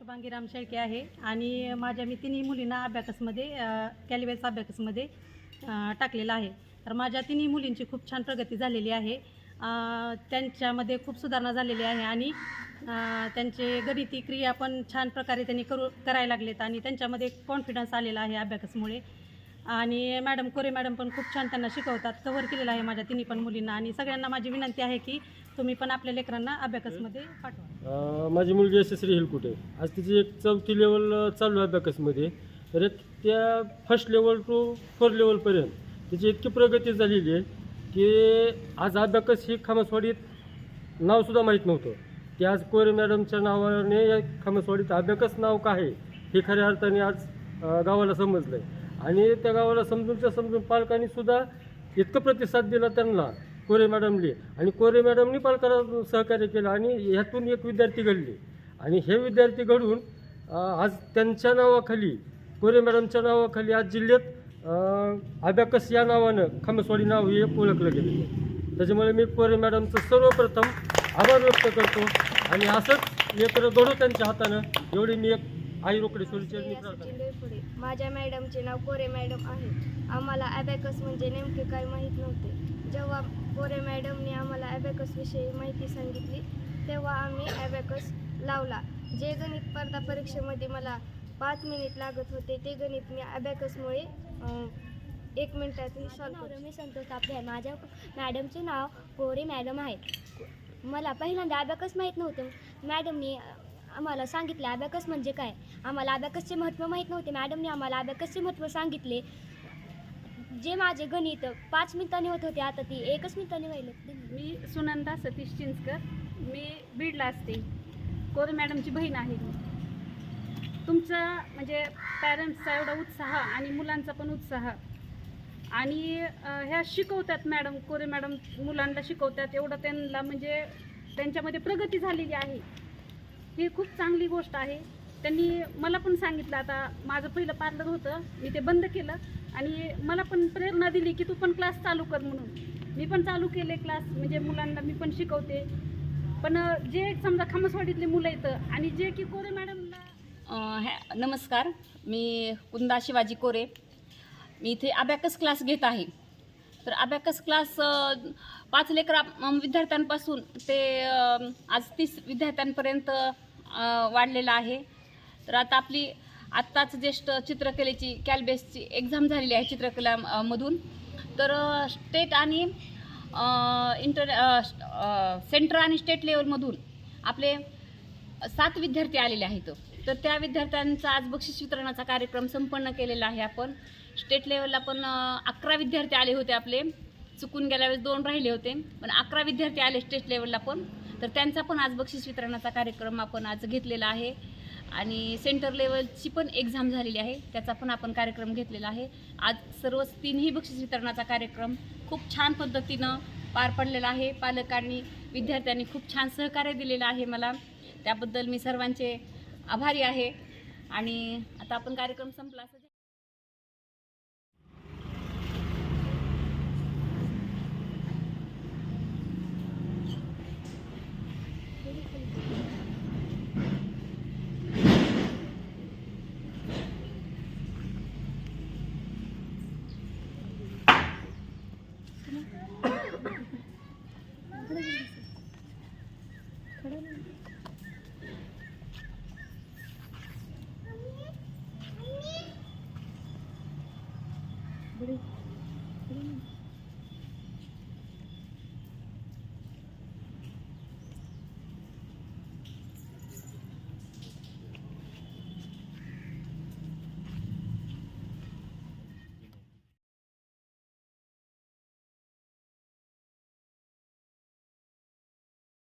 शेळके आहे. आणि माझ्या मी तिन्ही मुलींना अभ्याकसमध्ये कॅलिवेस अभ्याकसमध्ये टाकलेलं आहे. तर माझ्या तिन्ही मुलींची खूप छान प्रगती झालेली आहे. त्यांच्यामध्ये खूप सुधारणा झालेली आहे आणि त्यांचे गणिती क्रिया पण छान प्रकारे त्यांनी करू करायला लागलेत आणि त्यांच्यामध्ये कॉन्फिडन्स आलेला आहे अभ्याकसमुळे. आणि मॅडम कोरे मॅडम पण खूप छान त्यांना शिकवतात. कव्हर केलेलं आहे माझ्या तिन्ही पण मुलींना. आणि सगळ्यांना माझी विनंती आहे की तुम्ही पण आपल्या लेकरांना अभ्याकसमध्ये पाठवा. अं, माझी मुलगी यशस्वी हिलकुटे. आज तिची एक चौथी लेवल चालू आहे अभ्याकसमध्ये. तर एक त्या फर्स्ट लेवल टू फोर लेवलपर्यंत तिची इतकी प्रगती झालेली आहे की आज अभ्याकस ही खामसवाडीत नावसुद्धा माहीत नव्हतं. की आज कोरे मॅडमच्या नावाने या खामसवाडीत अभ्याकस नाव काय आहे हे खऱ्या अर्थाने आज अं, गावाला समजलं आहे आणि त्या गावाला समजूनच्या समजून पालकांनी सुद्धा इतकं प्रतिसाद दिला त्यांना कोरे मॅडमली. आणि कोरे मॅडमनी पालकांना सहकार्य केलं आणि ह्यातून एक विद्यार्थी घडले. आणि हे विद्यार्थी घडून आज त्यांच्या नावाखाली कोरे मॅडमच्या नावाखाली आज जिल्ह्यात अं, अबॅकस या नावानं खामसवाडी नाव हे ओळखलं गेलेलं आहे त्याच्यामुळे मी कोरे मॅडमचं सर्वप्रथम आभार व्यक्त करतो. आणि असंच लेकरं घडू त्यांच्या हातानं एवढी मी एक आई माझ्या मॅडमचे नाव कोरे मॅडम आहे. आम्हाला ॲबॅकस म्हणजे नेमके काय माहीत नव्हते. जेव्हा कोरे मॅडमने आम्हाला ॲबॅकस विषयी माहिती सांगितली तेव्हा आम्ही ॲबॅकस लावला. जे गणित स्पर्धा परीक्षेमध्ये मला पाच मिनिट लागत होते ते गणित मी ॲबॅकसमुळे एक मिनिटात सॉल्व मी संतोष तापडे आहे. माझ्या मॅडमचे नाव कोरे मॅडम आहे. मला पहिल्यांदा अबॅकस माहीत नव्हतं. मॅडमनी आम्हाला सांगितले अबॅकस म्हणजे काय? आम्हाला अबॅकसचे महत्त्व माहीत नव्हते. मॅडमने आम्हाला अबॅकसचे महत्त्व सांगितले. जे माझे गणित पाच मिनिटांनी होत होते आता ती एकच मिनिटांनी व्हायले मी सुनंदा सतीश चिंचकर मी बीडला असते. कोरे मॅडमची बहीण आहे. मी तुमचा म्हणजे पॅरेंट्सचा एवढा उत्साह आणि मुलांचा पण उत्साह. आणि ह्या शिकवतात मॅडम कोरे मॅडम मुलांना शिकवतात. एवढं त्यांना म्हणजे त्यांच्यामध्ये प्रगती झालेली आहे. ही खूप चांगली गोष्ट आहे. त्यांनी मला पण सांगितलं आता माझं पहिलं पार्लर होतं मी ते बंद केलं आणि मला पण प्रेरणा दिली की तू पण क्लास चालू कर म्हणून. मी पण चालू केले क्लास म्हणजे मुलांना मी पण शिकवते. पण जे समजा खामसवाडीतले मुलं येतं आणि जे की कोरे मॅडमला नमस्कार. मी कुंदा शिवाजी कोरे. मी इथे अबॅकस क्लास घेत आहे. तर अबॅकस क्लास पाच लेकरा विद्यार्थ्यांपासून ते आज तीस विद्यार्थ्यांपर्यंत वाढलेलं आहे. तर आता आपली आत्ताच ज्येष्ठ चित्रकलेची कॅलबेसची एक्झाम झालेली आहे चित्रकला मधून. तर स्टेट आणि इंटर सेंटर आणि स्टेट लेवलमधून आपले सात विद्यार्थी आलेले आहेत. तर त्या विद्यार्थ्यांचा आज बक्षीस वितरणाचा कार्यक्रम संपन्न केलेला आहे आपण. स्टेट लेवलला पण अकरा विद्यार्थी आले होते आपले. चुकून गेल्या वेळेस दोन राहिले होते पण अकरा विद्यार्थी आले स्टेट लेवलला पण. तर त्यांचा पण आज बक्षीस वितरणाचा कार्यक्रम आपण आज घेतलेला आहे. आणि सेंटर लेवलची पण एक्झाम झालेली आहे. त्याचा पण आपण कार्यक्रम घेतलेला आहे. आज सर्व तीनही बक्षीस वितरणाचा कार्यक्रम खूप छान पद्धतीनं पार पडलेला आहे. पालकांनी विद्यार्थ्यांनी खूप छान सहकार्य दिलेलं आहे मला. त्याबद्दल मी सर्वांचे आभारी आहे. आणि आता आपण कार्यक्रम संपला. असं করি